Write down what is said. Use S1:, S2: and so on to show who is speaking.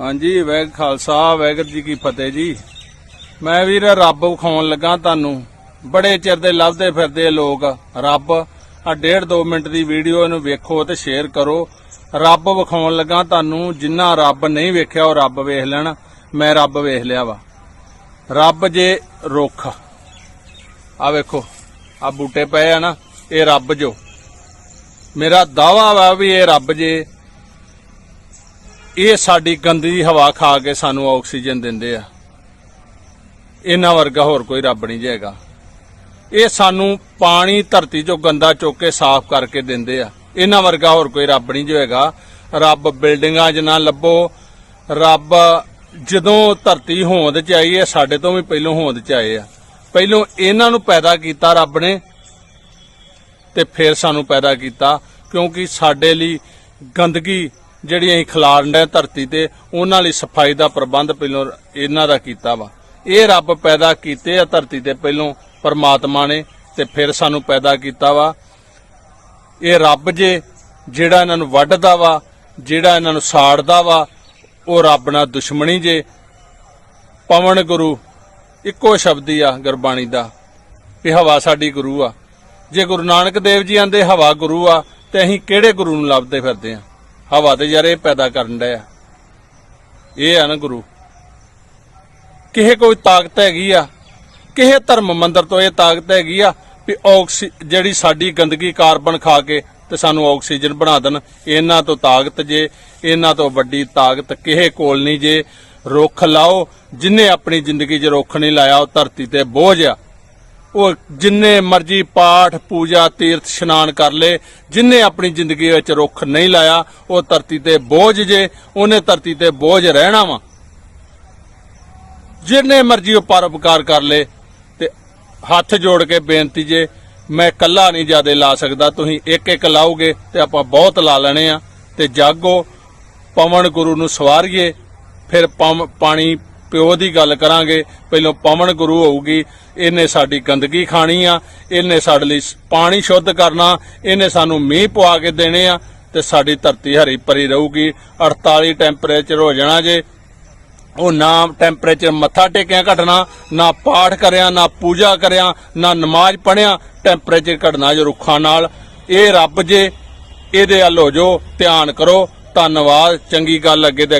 S1: ਹਾਂਜੀ ਵੈਗ ਖਾਲਸਾ ਵੈਗਰ ਜੀ ਕੀ ਫਤਿਹ ਜੀ। ਮੈਂ ਵੀਰ ਰੱਬ ਵਿਖਾਉਣ ਲੱਗਾ ਤੁਹਾਨੂੰ। ਬੜੇ ਚਿਰ ਦੇ ਲੱਭਦੇ ਫਿਰਦੇ ਲੋਕ। ਰੱਬ ਆ ਡੇਢ ਦੋ ਮਿੰਟ ਦੀ ਵੀਡੀਓ ਇਹਨੂੰ ਵੇਖੋ ਤੇ ਸ਼ੇਅਰ ਕਰੋ। ਰੱਬ ਵਿਖਾਉਣ ਲੱਗਾ ਤੁਹਾਨੂੰ, ਜਿੰਨਾ ਰੱਬ ਨਹੀਂ ਵੇਖਿਆ ਉਹ ਰੱਬ ਵੇਖ ਲੈਣ। ਮੈਂ ਰੱਬ ਵੇਖ ਲਿਆ ਵਾ। ਰੱਬ ਜੇ ਰੁੱਖ। ਆ ਵੇਖੋ ਆ ਬੂਟੇ ਪਏ ਆ ਨਾ, ਇਹ ਰੱਬ ਜੋ। ਮੇਰਾ ਦਾਵਾ ਵਾ ਵੀ ਇਹ ਰੱਬ ਜੇ ਇਹ ਸਾਡੀ ਗੰਦੀ ਹਵਾ ਖਾ ਕੇ ਸਾਨੂੰ ਆਕਸੀਜਨ ਦਿੰਦੇ ਆ। ਇਹਨਾਂ ਵਰਗਾ ਹੋਰ ਕੋਈ ਰੱਬ ਨਹੀਂ ਜੇਗਾ ਇਹ ਸਾਨੂੰ ਪਾਣੀ, ਧਰਤੀ ਚੋਂ ਗੰਦਾ ਚੁੱਕ ਕੇ ਸਾਫ਼ ਕਰਕੇ ਦਿੰਦੇ ਆ। ਇਹਨਾਂ ਵਰਗਾ ਹੋਰ ਕੋਈ ਰੱਬ ਨਹੀਂ ਜੋਏਗਾ ਰੱਬ ਬਿਲਡਿੰਗਾਂ 'ਚ ਨਾ ਲੱਭੋ। ਰੱਬ ਜਦੋਂ ਧਰਤੀ ਹੋਂਦ 'ਚ ਆਈ ਹੈ, ਸਾਡੇ ਤੋਂ ਵੀ ਪਹਿਲਾਂ ਹੋਂਦ 'ਚ ਆਏ ਆ। ਪਹਿਲਾਂ ਇਹਨਾਂ ਨੂੰ ਪੈਦਾ ਕੀਤਾ ਰੱਬ ਨੇ ਤੇ ਫਿਰ ਸਾਨੂੰ ਪੈਦਾ ਕੀਤਾ, ਕਿਉਂਕਿ ਸਾਡੇ ਲਈ ਗੰਦਗੀ ਜਿਹੜੀ ਅਸੀਂ ਖਿਲਾਰਨ ਡਏ ਧਰਤੀ ਤੇ, ਉਹਨਾਂ ਲਈ ਸਫ਼ਾਈ ਦਾ ਪ੍ਰਬੰਧ ਪਹਿਲਾਂ ਇਹਨਾਂ ਦਾ ਕੀਤਾ ਵਾ। ਇਹ ਰੱਬ ਪੈਦਾ ਕੀਤੇ ਆ ਧਰਤੀ ਤੇ ਪਹਿਲਾਂ ਪਰਮਾਤਮਾ ਨੇ ਤੇ ਫਿਰ ਸਾਨੂੰ ਪੈਦਾ ਕੀਤਾ ਵਾ। ਇਹ ਰੱਬ ਜੇ, ਜਿਹੜਾ ਇਹਨਾਂ ਨੂੰ ਵੱਢਦਾ ਵਾ, ਜਿਹੜਾ ਇਹਨਾਂ ਨੂੰ ਸਾੜਦਾ ਵਾ, ਉਹ ਰੱਬ ਨਾਲ ਦੁਸ਼ਮਣੀ ਜੇ, ਪਵਨ ਗੁਰੂ ਇੱਕੋ ਸ਼ਬਦ ਹੀ ਆ ਗੁਰਬਾਣੀ ਦਾ, ਵੀ ਹਵਾ ਸਾਡੀ ਗੁਰੂ ਆ। ਜੇ ਗੁਰੂ ਨਾਨਕ ਦੇਵ ਜੀ ਆਂਦੇ ਹਵਾ ਗੁਰੂ ਆ, ਤੇ ਅਸੀਂ ਕਿਹੜੇ ਗੁਰੂ ਨੂੰ ਲੱਭਦੇ ਫਿਰਦੇ ਆ? ਹਵਾ ਤੇ ਯਾਰ ਇਹ ਪੈਦਾ ਕਰਨ ਡਿਆ ਇਹ ਆ ਨਾ ਗੁਰੂ। ਕਿਸੇ ਕੋਈ ਤਾਕਤ ਹੈਗੀ ਆ? ਕਿਸੇ ਧਰਮ ਮੰਦਰ ਤੋਂ ਇਹ ਤਾਕਤ ਹੈਗੀ ਆ ਵੀ ਆਕਸੀ, ਜਿਹੜੀ ਸਾਡੀ ਗੰਦਗੀ ਕਾਰਬਨ ਖਾ ਕੇ ਤੇ ਸਾਨੂੰ ਆਕਸੀਜਨ ਬਣਾ ਦੇਣ। ਇਹਨਾਂ ਤੋਂ ਤਾਕਤ ਜੇ, ਇਹਨਾਂ ਤੋਂ ਵੱਡੀ ਤਾਕਤ ਕਿਸੇ ਕੋਲ ਨਹੀਂ ਜੇ। ਰੁੱਖ ਲਾਓ, ਜਿਨੇ ਆਪਣੀ ਜ਼ਿੰਦਗੀ 'ਚ ਰੁੱਖ ਨਹੀਂ ਲਾਇਆ, ਉਹ ਧਰਤੀ ਤੇ ਬੋਝ ਆ। ਉਹ ਜਿੰਨੇ ਮਰਜ਼ੀ ਪਾਠ, ਪੂਜਾ, ਤੀਰਥ, ਇਸ਼ਨਾਨ ਕਰ ਲੇ, ਜਿੰਨੇ ਆਪਣੀ ਜ਼ਿੰਦਗੀ ਵਿੱਚ ਰੁੱਖ ਨਹੀਂ ਲਾਇਆ, ਉਹ ਧਰਤੀ ਤੇ ਬੋਝ ਜੇ, ਉਹਨੇ ਧਰਤੀ ਤੇ ਬੋਝ ਰਹਿਣਾ ਵਾ। ਜਿੰਨੇ ਮਰਜ਼ੀ ਉਹ ਪਰਉਪਕਾਰ ਕਰ ਲੇ ਤੇ ਹੱਥ ਜੋੜ ਕੇ ਬੇਨਤੀ ਜੇ, ਮੈਂ ਇਕੱਲਾ ਨਹੀਂ ਜ਼ਿਆਦਾ ਲਾ ਸਕਦਾ, ਤੁਸੀਂ ਇੱਕ ਇੱਕ ਲਾਓਗੇ ਤੇ ਆਪਾਂ ਬਹੁਤ ਲਾ ਲੈਣੇ ਆ। ਤੇ ਜਾਗੋ, ਪਵਨ ਗੁਰੂ ਨੂੰ ਸਵਾਰੀਏ, ਫਿਰ ਪਾਣੀ ਪਿਓ ਦੀ ਗੱਲ ਕਰਾਂਗੇ, ਪਹਿਲਾਂ ਪਵਨ ਗੁਰੂ ਹੋਊਗੀ, ਇਹਨੇ ਸਾਡੀ ਗੰਦਗੀ ਖਾਣੀ ਆ, ਇਹਨੇ ਸਾਡੇ ਲਈ ਪਾਣੀ ਸ਼ੁੱਧ ਕਰਨਾ, ਇਹਨੇ ਸਾਨੂੰ ਮੀਂਹ ਪਵਾ ਕੇ ਦੇਣੇ ਆ, ਤੇ ਸਾਡੀ ਧਰਤੀ ਹਰੀ ਭਰੀ ਰਹੂਗੀ। 48 ਟੈਂਪਰੇਚਰ ਹੋ ਜਾਣਾ ਜੇ, ਉਹ ਨਾ ਟੈਂਪਰੇਚਰ ਮੱਥਾ ਟੇਕਿਆ ਘਟਣਾ, ਨਾ ਪਾਠ ਕਰਿਆ, ਨਾ ਪੂਜਾ ਕਰਿਆ, ਨਾ ਨਮਾਜ਼ ਪੜਿਆ ਟੈਂਪਰੇਚਰ ਘਟਣਾ ਜੋ ਰੁੱਖਾਂ ਨਾਲ। ਇਹ ਰੱਬ ਜੇ, ਇਹਦੇ ਵੱਲ ਹੋ ਜੋ ਧਿਆਨ ਕਰੋ, ਧੰਨਵਾਦ, ਚੰਗੀ ਗੱਲ ਅੱਗੇ ਤੇ